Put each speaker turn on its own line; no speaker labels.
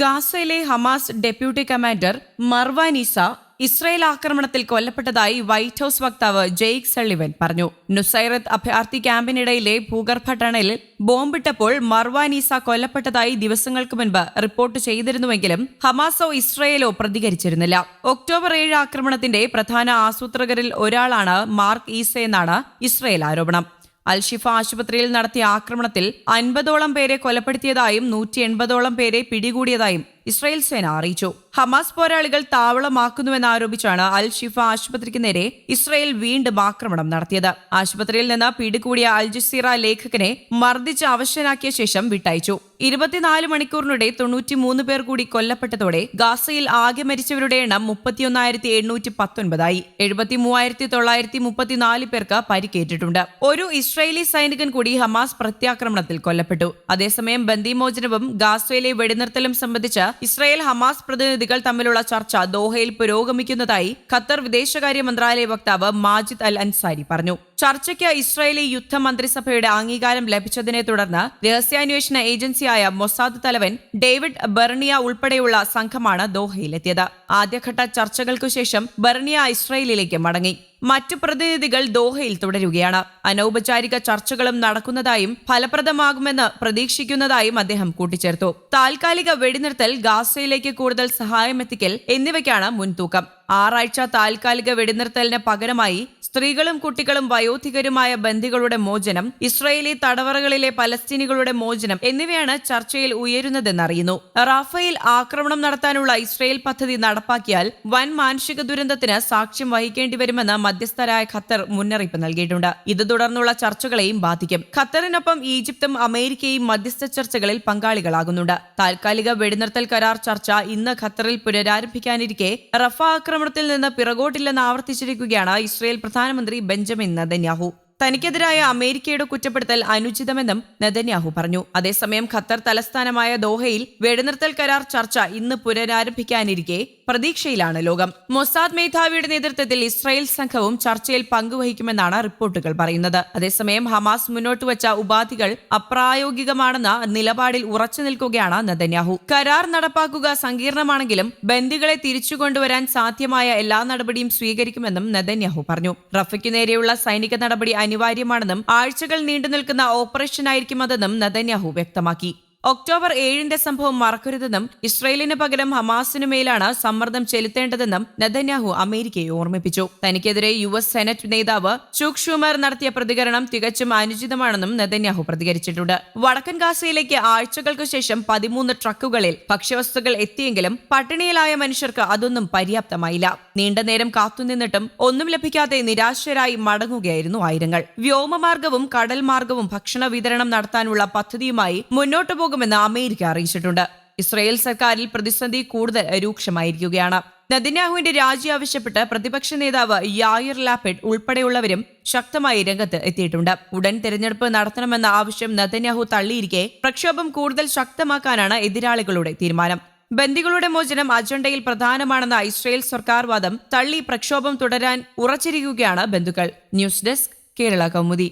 ഗാസയിലെ Hamas deputy commander Marwan Issa Israel ആക്രമണത്തിൽ കൊല്ലപ്പെട്ടതായി വൈറ്റ് ഹൌസ് വക്താവ് ജെയ്ക് സള്ളിവൻ പറഞ്ഞു. നുസൈറത്ത് അഭയാർത്ഥി ക്യാമ്പിനിടയിലെ ഭൂഗർഭ ടണലിൽ ബോംബിട്ടപ്പോൾ മർവാനീസ കൊല്ലപ്പെട്ടതായി ദിവസങ്ങൾക്ക് മുൻപ് റിപ്പോർട്ട് ചെയ്തിരുന്നുവെങ്കിലും ഹമാസോ ഇസ്രയേലോ പ്രതികരിച്ചിരുന്നില്ല. ഒക്ടോബർ ഏഴ് ആക്രമണത്തിന്റെ പ്രധാന ആസൂത്രകരിൽ ഒരാളാണ് മാർക്ക് ഈസ എന്നാണ് ഇസ്രയേൽ ആരോപണം. അൽഷിഫ ആശുപത്രിയിൽ നടത്തിയ ആക്രമണത്തിൽ അൻപതോളം പേരെ കൊലപ്പെടുത്തിയതായും നൂറ്റി എൺപതോളം പേരെ പിടികൂടിയതായും ഇസ്രായേൽ സേന അറിയിച്ചു. ഹമാസ് പോരാളികൾ താവളമാക്കുന്നുവെന്നാരോപിച്ചാണ് അൽ ഷിഫ ആശുപത്രിക്ക് നേരെ ഇസ്രായേൽ വീണ്ടും ആക്രമണം നടത്തിയത്. ആശുപത്രിയിൽ നിന്ന് പിടികൂടിയ അൽ ജസീറ ലേഖകനെ മർദ്ദിച്ച് അവശനാക്കിയ ശേഷം വിട്ടയച്ചു. ഇരുപത്തിനാല് മണിക്കൂറിനിടെ തൊണ്ണൂറ്റിമൂന്ന് പേർ കൂടി കൊല്ലപ്പെട്ടതോടെ ഗാസയിൽ ആകെ മരിച്ചവരുടെ എണ്ണം മുപ്പത്തിയൊന്നായിരത്തി എണ്ണൂറ്റി പത്തൊൻപതായി എഴുപത്തി മൂവായിരത്തി തൊള്ളായിരത്തി മുപ്പത്തിനാല് പേർക്ക് പരിക്കേറ്റിട്ടുണ്ട്. ഒരു ഇസ്രായേലി സൈനികൻ കൂടി ഹമാസ് പ്രത്യാക്രമണത്തിൽ കൊല്ലപ്പെട്ടു. അതേസമയം ബന്ദിമോചനവും ഗാസയിലെ വെടിനിർത്തലും സംബന്ധിച്ച് ഇസ്രായേൽ ഹമാസ് പ്രതിനിധികൾ തമ്മിലുള്ള ചർച്ച ദോഹയിൽ പുരോഗമിക്കുന്നതായി ഖത്തർ വിദേശകാര്യ മന്ത്രാലയ വക്താവ് മാജിദ് അൽ അൻസാരി പറഞ്ഞു. ചർച്ചയ്ക്ക് ഇസ്രായേലി യുദ്ധമന്ത്രിസഭയുടെ അംഗീകാരം ലഭിച്ചതിനെ തുടർന്ന് രഹസ്യാന്വേഷണ ഏജൻസിയായ മൊസാദ് തലവൻ ഡേവിഡ് ബെർണിയ ഉൾപ്പെടെയുള്ള സംഘമാണ് ദോഹയിലെത്തിയത്. ആദ്യഘട്ട ചർച്ചകൾക്കു ശേഷം ബെർണിയ ഇസ്രായേലിലേക്ക് മടങ്ങി. മറ്റു പ്രതിനിധികൾ ദോഹയിൽ തുടരുകയാണ്. അനൗപചാരിക ചർച്ചകളും നടക്കുന്നതായും ഫലപ്രദമാകുമെന്ന് പ്രതീക്ഷിക്കുന്നതായും അദ്ദേഹം കൂട്ടിച്ചേർത്തു. താൽക്കാലിക വെടിനിർത്തൽ ഗാസയിലേക്ക് കൂടുതൽ സഹായമെത്തിക്കൽ എന്നിവയ്ക്കാണ് മുൻതൂക്കം. ആറാഴ്ച താൽക്കാലിക വെടിനിർത്തലിന് പകരമായി സ്ത്രീകളും കുട്ടികളും വയോധികരുമായ ബന്ദികളുടെ മോചനം ഇസ്രയേലി തടവറകളിലെ പലസ്തീനികളുടെ മോചനം എന്നിവയാണ് ചർച്ചയിൽ ഉയരുന്നതെന്നറിയുന്നു. റാഫയിൽ ആക്രമണം നടത്താനുള്ള ഇസ്രയേൽ പദ്ധതി നടപ്പാക്കിയാൽ വൻ മാനുഷിക ദുരന്തത്തിന് സാക്ഷ്യം വഹിക്കേണ്ടി വരുമെന്ന് മധ്യസ്ഥരായ ഖത്തർ മുന്നറിയിപ്പ് നൽകിയിട്ടുണ്ട്. ഇത് തുടർന്നുള്ള ചർച്ചകളെയും ബാധിക്കും. ഖത്തറിനൊപ്പം ഈജിപ്തും അമേരിക്കയും മധ്യസ്ഥ ചർച്ചകളിൽ പങ്കാളികളാകുന്നുണ്ട്. താൽക്കാലിക വെടിനിർത്തൽ കരാർ ചർച്ച ഇന്ന് ഖത്തറിൽ പുനരാരംഭിക്കാനിരിക്കെ റഫ ആക്രമണത്തിൽ നിന്ന് പിറകോട്ടില്ലെന്ന് ആവർത്തിച്ചിരിക്കുകയാണ് ഇസ്രയേൽ പ്രധാനമന്ത്രി ബെഞ്ചമിൻ നദന്യാഹു തനിക്കെതിരായ അമേരിക്കയുടെ കുറ്റപ്പെടുത്തൽ അനുചിതമെന്നും നെതന്യാഹു പറഞ്ഞു. അതേസമയം ഖത്തർ തലസ്ഥാനമായ ദോഹയിൽ വെടിനിർത്തൽ കരാർ ചർച്ച ഇന്ന് പുനരാരംഭിക്കാനിരിക്കെ പ്രതീക്ഷയിലാണ് ലോകം. മൊസാദ് മേധാവിയുടെ നേതൃത്വത്തിൽ ഇസ്രായേൽ സംഘവും ചർച്ചയിൽ പങ്കുവഹിക്കുമെന്നാണ് റിപ്പോർട്ടുകൾ പറയുന്നത്. അതേസമയം ഹമാസ് മുന്നോട്ട് വച്ച ഉപാധികൾ അപ്രായോഗികമാണെന്ന നിലപാടിൽ ഉറച്ചു നിൽക്കുകയാണ് നെതന്യാഹു. കരാർ നടപ്പാക്കുക സങ്കീർണമാണെങ്കിലും ബന്ദികളെ തിരിച്ചു കൊണ്ടുവരാൻ സാധ്യമായ എല്ലാ നടപടിയും സ്വീകരിക്കുമെന്നും നെതന്യാഹു പറഞ്ഞു. റഫയ്ക്ക് നേരെയുള്ള സൈനിക നടപടി അനിവാര്യമാണെന്നും ആഴ്ചകൾ നീണ്ടു നിൽക്കുന്ന ഓപ്പറേഷനായിരിക്കും അതെന്നും നെതന്യാഹു വ്യക്തമാക്കി. ഒക്ടോബർ ഏഴിന്റെ സംഭവം മറക്കരുതെന്നും ഇസ്രയേലിന് പകരം ഹമാസിനു മേലാണ് സമ്മർദ്ദം ചെലുത്തേണ്ടതെന്നും നെതന്യാഹു അമേരിക്കയെ ഓർമ്മിപ്പിച്ചു. തനിക്കെതിരെ യു എസ് സെനറ്റ് നേതാവ് ചൂക് നടത്തിയ പ്രതികരണം തികച്ചും അനുചിതമാണെന്നും നെതന്യാഹു പ്രതികരിച്ചിട്ടുണ്ട്. വടക്കൻ ഗാസയിലേക്ക് ആഴ്ചകൾക്ക് ശേഷം പതിമൂന്ന് ട്രക്കുകളിൽ ഭക്ഷ്യവസ്തുക്കൾ എത്തിയെങ്കിലും പട്ടിണിയിലായ മനുഷ്യർക്ക് അതൊന്നും പര്യാപ്തമായില്ല. നീണ്ട നേരം കാത്തുനിന്നിട്ടും ഒന്നും ലഭിക്കാതെ നിരാശരായി മടങ്ങുകയായിരുന്നു ആയിരങ്ങൾ. വ്യോമമാർഗവും കടൽ മാർഗവും ഭക്ഷണ വിതരണം നടത്താനുള്ള പദ്ധതിയുമായി മുന്നോട്ടു പോകുമെന്ന് അമേരിക്ക അറിയിച്ചിട്ടുണ്ട്. ഇസ്രായേൽ സർക്കാരിൽ പ്രതിസന്ധി കൂടുതൽ രൂക്ഷമായിരിക്കുകയാണ്. നദിനാഹുവിന്റെ രാജി ആവശ്യപ്പെട്ട് പ്രതിപക്ഷ നേതാവ് യായിർ ലാപെഡ് ഉൾപ്പെടെയുള്ളവരും ശക്തമായി രംഗത്ത് എത്തിയിട്ടുണ്ട്. ഉടൻ തെരഞ്ഞെടുപ്പ് നടത്തണമെന്ന ആവശ്യം നദന്യാഹു തള്ളിയിരിക്കെ പ്രക്ഷോഭം കൂടുതൽ ശക്തമാക്കാനാണ് എതിരാളികളുടെ തീരുമാനം. ബന്ദികളുടെ മോചനം അജണ്ടയിൽ പ്രധാനമാണെന്ന ഇസ്രയേൽ സർക്കാർ വാദം തള്ളി പ്രക്ഷോഭം തുടരാൻ ഉറച്ചിരിക്കുകയാണ് ബന്ധുക്കൾ. News desk Kerala Kaumudi.